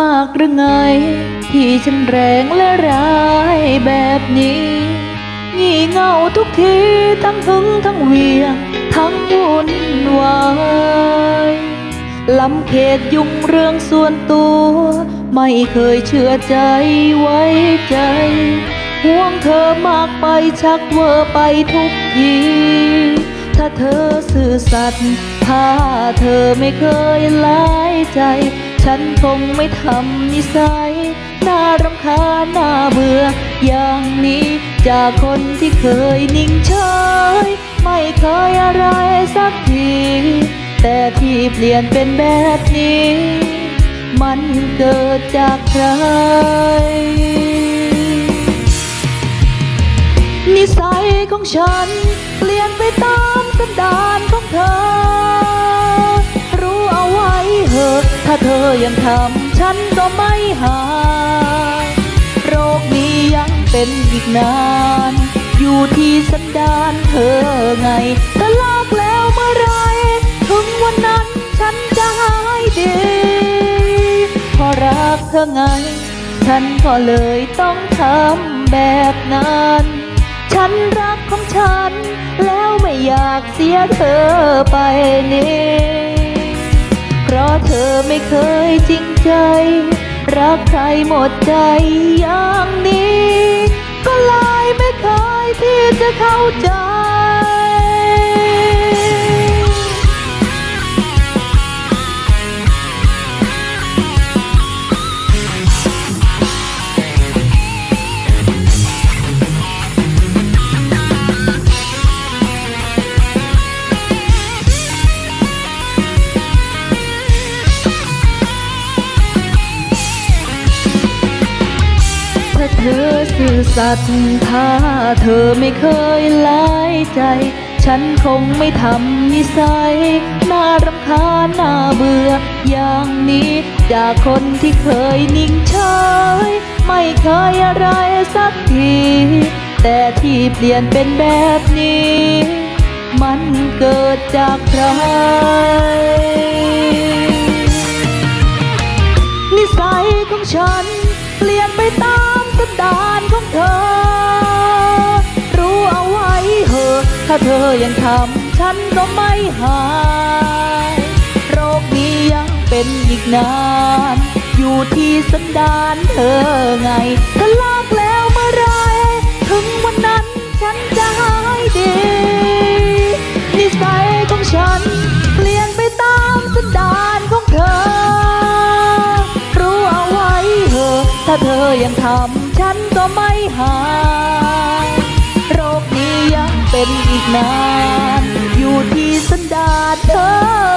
มากหรือไง ที่ฉันแรงและร้ายแบบนี้ งี่เง่าทุกทีทั้งหึงทั้งเวียง ทั้งวุ่นวายลำเขตยุ่งเรื่องส่วนตัว ไม่เคยเชื่อใจไว้ใจ ห่วงเธอมากไปชักเวอร์ไปทุกที ถ้าเธอซื่อสัตย์ถ้าเธอไม่เคยร้ายใจ ฉันคงไม่ทำนิสัย น่ารำคาญน่าเบื่อ อย่างนี้จากคนที่เคยนิ่งเฉยไม่เคยอะไรสักที แต่ที่เปลี่ยนเป็นแบบนี้ มันเกิดจากใคร นิสัยของฉัน ยังทำฉันก็ไม่หาย โรคนี้ยังเป็นอีกนาน อยู่ที่สันดานเธอไงถ้าลอกแล้วเมื่อไรถึงวันนั้นฉันจะหายดีเพราะรักเธอไง ฉันก็เลยต้องทำแบบนั้น ฉันรักของฉัน แล้วไม่อยากเสียเธอไปนี่ เธอไม่เคยจริงใจ รักใครหมดใจอย่างนี้ ก็เลยไม่เคยที่จะเข้าใจ ซื่อสัตย์ถ้าเธอไม่เคยร้ายใจ ฉันคงไม่ทำนิสัย น่ารำคาญน่าเบื่อ อย่างนี้จากคนที่เคยนิ่งเฉยไม่เคยอะไรสักที แต่ที่เปลี่ยนเป็นแบบนี้ มันเกิดจากใคร เธอยังทำฉันก็ไม่หาย โรคนี้ยังเป็นอีกนาน อยู่ที่สันดานเธอไงถ้าลากแล้วเมื่อไร ถึงวันนั้นฉันจะหายดีนิสัยของฉัน เปลี่ยนไปตามสันดานของเธอ รู้เอาไว้เหอะถ้าเธอยังทำฉันก็ไม่หาย เป็นอีกนาน อยู่ที่สันดาเธอ